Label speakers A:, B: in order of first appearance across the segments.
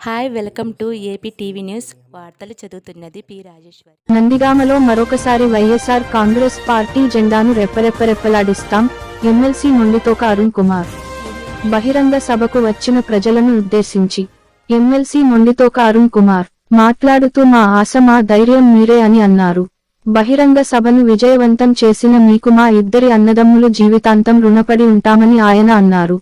A: Hi welcome to AP TV news వార్తలు చదువుతున్నది P
B: నందిగామలో మరొకసారి వైఎస్ఆర్ కాంగ్రెస్ పార్టీ జెండాను రెప్పరెప్పరెప్పలాడిస్తాం ఎమ్మెల్సీ మొండితోక అరుణ్ కుమార్. బహిరంగ సభకు వచ్చిన ప్రజలను ఉద్దేశించి ఎమ్మెల్సీ మొండితోక అరుణ్ కుమార్ మాట్లాడుతూ మా ఆశ మా ధైర్యం మీరే అని అన్నారు. బహిరంగ సభను విజయవంతం చేసిన మీకు మా ఇద్దరి అన్నదమ్ములు జీవితాంతం రుణపడి ఉంటామని ఆయన అన్నారు.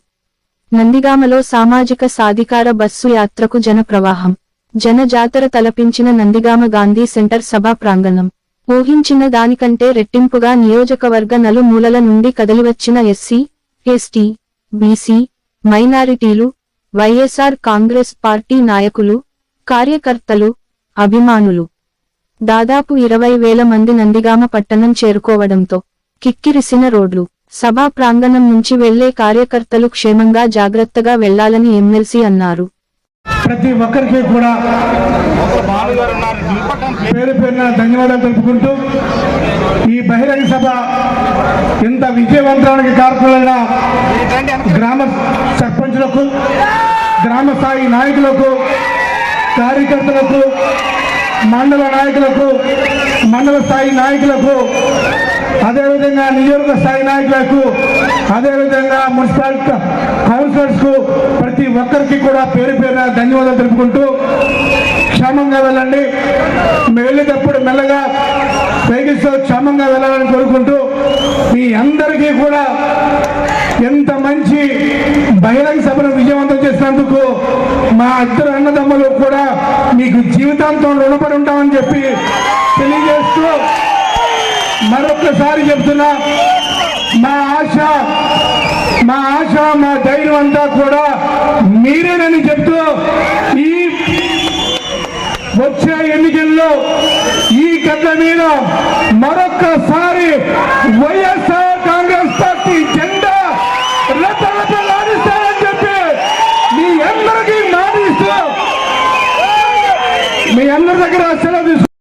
B: నందిగామలో సామాజిక సాధికార బస్సు యాత్రకు జన ప్రవాహం జన జాతర తలపించిన నందిగామ గాంధీ సెంటర్ సభా ప్రాంగణం. ఊహించిన దానికంటే రెట్టింపుగా నియోజకవర్గ నలుమూలల నుండి కదలివచ్చిన ఎస్సీ ఎస్టీ బీసీ మైనారిటీలు వైఎస్ఆర్ కాంగ్రెస్ పార్టీ నాయకులు కార్యకర్తలు అభిమానులు. దాదాపు ఇరవై వేల మంది నందిగామ పట్టణం చేరుకోవడంతో కిక్కిరిసిన రోడ్లు. సభా ప్రాంగణం నుంచి వెళ్ళే కార్యకర్తలు క్షేమంగా జాగ్రత్తగా వెళ్ళాలని ఎమ్మెల్సీ అన్నారు.
C: ప్రతి ఒక్కరికి కూడా పేరు పేరున ధన్యవాదాలు తెలుపుకుంటూ ఈ బహిరంగ సభ ఇంత విజయవంతానికి కారకులైన గ్రామ సర్పంచులకు గ్రామ స్థాయి నాయకులకు కార్యకర్తలకు మండల నాయకులకు మండల స్థాయి నాయకులకు అదేవిధంగా నియోజక స్థాయి నాయకులకు అదేవిధంగా మున్సిపల్ కౌన్సిలర్స్కు ప్రతి ఒక్కరికి కూడా పేరు పేరున ధన్యవాదాలు తెలుపుకుంటూ క్షేమంగా వెళ్ళండి. వెళ్ళేటప్పుడు మెల్లగా వెహికల్స్ క్షేమంగా వెళ్ళాలని కోరుకుంటూ మీ అందరికీ కూడా ఎంత మంచి బహిరంగ సభను విజయవంతం చేసినందుకు మా ఇద్దరు అన్నదమ్ములు కూడా మీకు జీవితాంతం రుణపడి ఉంటామని చెప్పి తెలియజేస్తూ మరొకసారి చెప్తున్నా మా ఆశ మా ఆశ మా ధైర్యం అంతా కూడా మీరేనని చెప్తూ ఈ వచ్చే ఎన్నికల్లో ఈ కథ మీద మరొక్కసారి వై మీ అందరి దగ్గర సెలవు